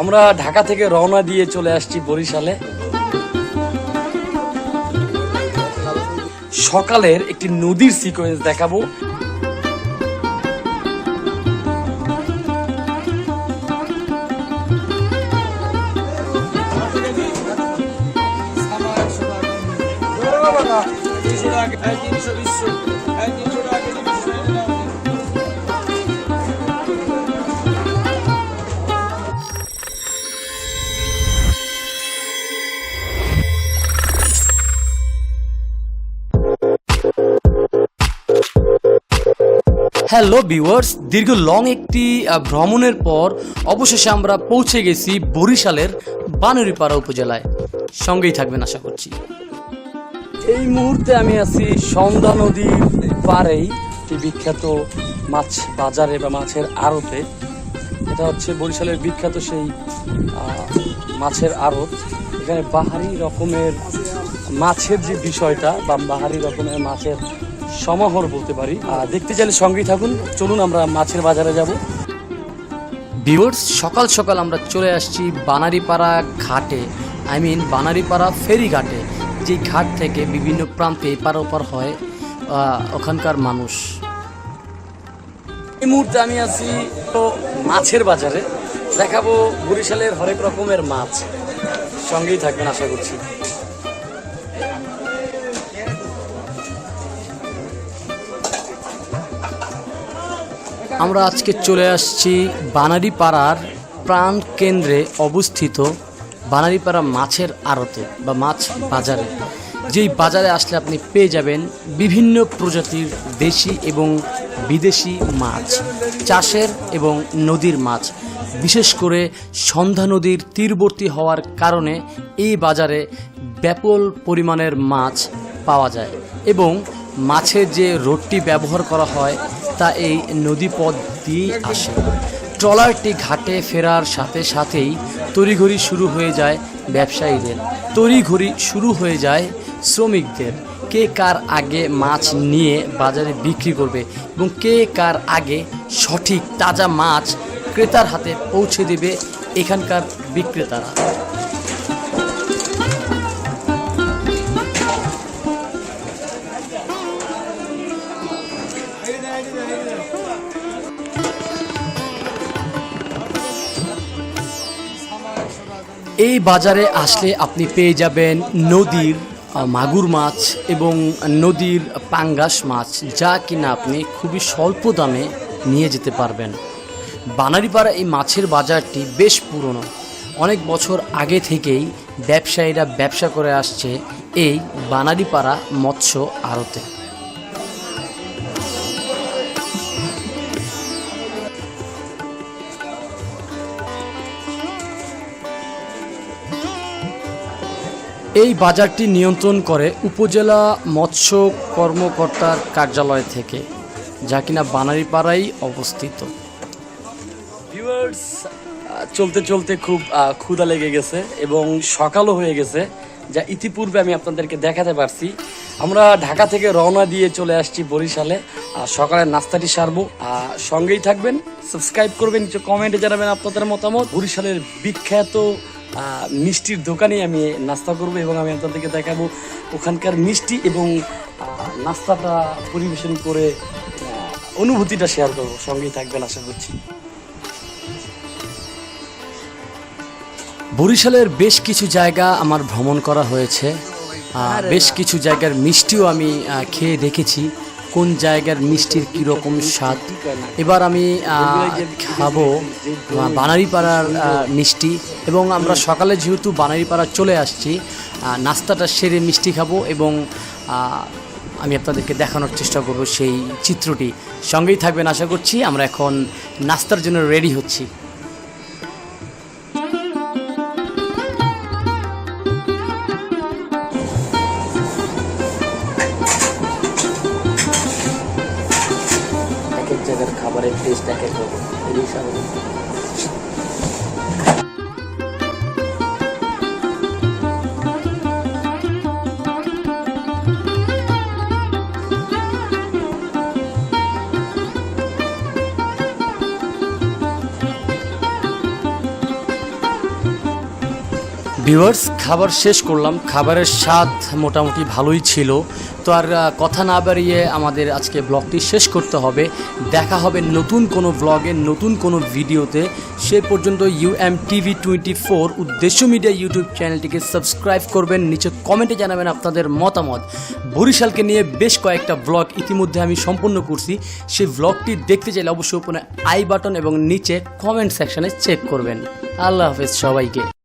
আমরা ঢাকা থেকে রওনা দিয়ে চলে আসছি বরিশালে। সকালের একটি নদীর সিকোয়েন্স দেখাবো। হ্যালো ভিউয়ার্স দীর্ঘ লং একটি ভ্রমণের পর অবশেষে আমরা পৌঁছে গেছি বরিশালের বানুরিপাড়া উপজেলায়। সঙ্গেই থাকবেন আশা করছি। এই মুহূর্তে আমি আছি সন্ধ্যা নদীর পাড়েই, একটি বিখ্যাত মাছ বাজারে বা মাছের আড়তে। এটা হচ্ছে বরিশালের বিখ্যাত সেই মাছের আড়ত। এখানে বাহারি রকমের মাছের যে বিষয়টা বা বাহারি রকমের মাছের সমাহার বলতে পারি। দেখতে চাইলে সঙ্গেই থাকুন। চলুন আমরা মাছের বাজারে যাব। ভিউয়ার্স, সকাল সকাল আমরা চলে আসছি বানারিপাড়া ঘাটে। আই মিন বানারিপাড়া ফেরি ঘাটে যে ঘাট থেকে বিভিন্ন প্রান্তে এপার ওপার হয় ওখানকার মানুষ। এই মুহূর্তে আমি আছি তো মাছের বাজারে। দেখাবো বরিশালের হরেক রকমের মাছ। সঙ্গেই থাকবেন, আশা করছি। আমরা আজকে চলে আসছি বানারিপাড়ার প্রাণ কেন্দ্রে অবস্থিত বানারিপাড়া মাছের আড়তে বা মাছ বাজারে। যেই বাজারে আসলে আপনি পেয়ে যাবেন বিভিন্ন প্রজাতির দেশি এবং বিদেশি মাছ, চাষের এবং নদীর মাছ। বিশেষ করে সন্ধ্যা নদীর তীরবর্তী হওয়ার কারণে এই বাজারে ব্যাপক পরিমাণের মাছ পাওয়া যায় এবং মাছের যে রোডটি ব্যবহার করা হয় তা এই নদীপথ দিয়েই আসে। ট্রলারটি ঘাটে ফেরার সাথে সাথেই তড়িঘড়ি শুরু হয়ে যায় ব্যবসায়ীদের। তড়িঘড়ি শুরু হয়ে যায় শ্রমিকদের। কে কার আগে মাছ নিয়ে বাজারে বিক্রি করবে এবং কে কার আগে সঠিক তাজা মাছ ক্রেতার হাতে পৌঁছে দেবে এখানকার বিক্রেতারা। এই বাজারে আসলে আপনি পেয়ে যাবেন নদীর মাগুর মাছ এবং নদীর পাঙ্গাস মাছ, যা কিনা আপনি খুবই স্বল্প দামে নিয়ে যেতে পারবেন। বানারিপাড়া এই মাছের বাজারটি বেশ পুরনো। অনেক বছর আগে থেকেই ব্যবসায়ীরা ব্যবসা করে আসছে এই বানারিপাড়া মৎস্য আড়তে। এই বাজারটি নিয়ন্ত্রণ করে উপজেলা মৎস্য কর্মকর্তার কার্যালয় থেকে, যা কিনা বানারীপাড়াই অবস্থিত। চলতে চলতে খুব ক্ষুধা লেগে গেছে এবং সকালও হয়ে গেছে, যা ইতিপূর্বে আমি আপনাদেরকে দেখাতে পারছি। আমরা ঢাকা থেকে রওনা দিয়ে চলে আসছি বরিশালে। আর সকালের নাস্তাটি সারবো। আর সঙ্গেই থাকবেন, সাবস্ক্রাইব করবেন কমেন্টে জানাবেন আপনাদের মতামত। বরিশালের বিখ্যাত মিষ্টির দোকানে আমি নাস্তা করব এবং আমি আপনাদেরকে দেখাবো ওখানকার মিষ্টি এবং নাস্তাটা পরিবেশন করে অনুভূতিটা শেয়ার করব। সঙ্গেই থাকবেন আশা করছি। বরিশালের বেশ কিছু জায়গা আমার ভ্রমণ করা হয়েছে। বেশ কিছু জায়গার মিষ্টিও আমি খেয়ে দেখেছি। কোন জায়গার মিষ্টির কীরকম স্বাদ? এবার আমি খাব বানারীপাড়ার মিষ্টি। এবং আমরা সকালে যেহেতু বানারিপাড়া চলে আসছি নাস্তাটা সেরে মিষ্টি খাব এবং আমি আপনাদেরকে দেখানোর চেষ্টা করব সেই চিত্রটি। সঙ্গেই থাকবেন আশা করছি, আমরা এখন নাস্তার জন্য রেডি হচ্ছি। জায়গার খাবারের টেস্ট ভিউয়ার্স খাবার শেষ করলাম। খাবারের স্বাদ মোটামুটি ভালোই ছিল। তো আর কথা না বাড়িয়ে আমাদের আজকে ব্লগটি শেষ করতে হবে। দেখা হবে নতুন কোনো ব্লগে, নতুন কোনো ভিডিওতে। সে পর্যন্ত ইউএম টিভি টোয়েন্টি ফোর উদ্দেশ্য মিডিয়া ইউটিউব চ্যানেলটিকে সাবস্ক্রাইব করবেন। নিচে কমেন্টে জানাবেন আপনাদের মতামত। বরিশালকে নিয়ে বেশ কয়েকটা ব্লগ ইতিমধ্যে আমি সম্পূর্ণ করছি। সেই ব্লগটি দেখতে চাইলে অবশ্যই উপরে আই বাটন এবং নিচে কমেন্ট সেকশনে চেক করবেন। আল্লাহ হাফেজ সবাইকে।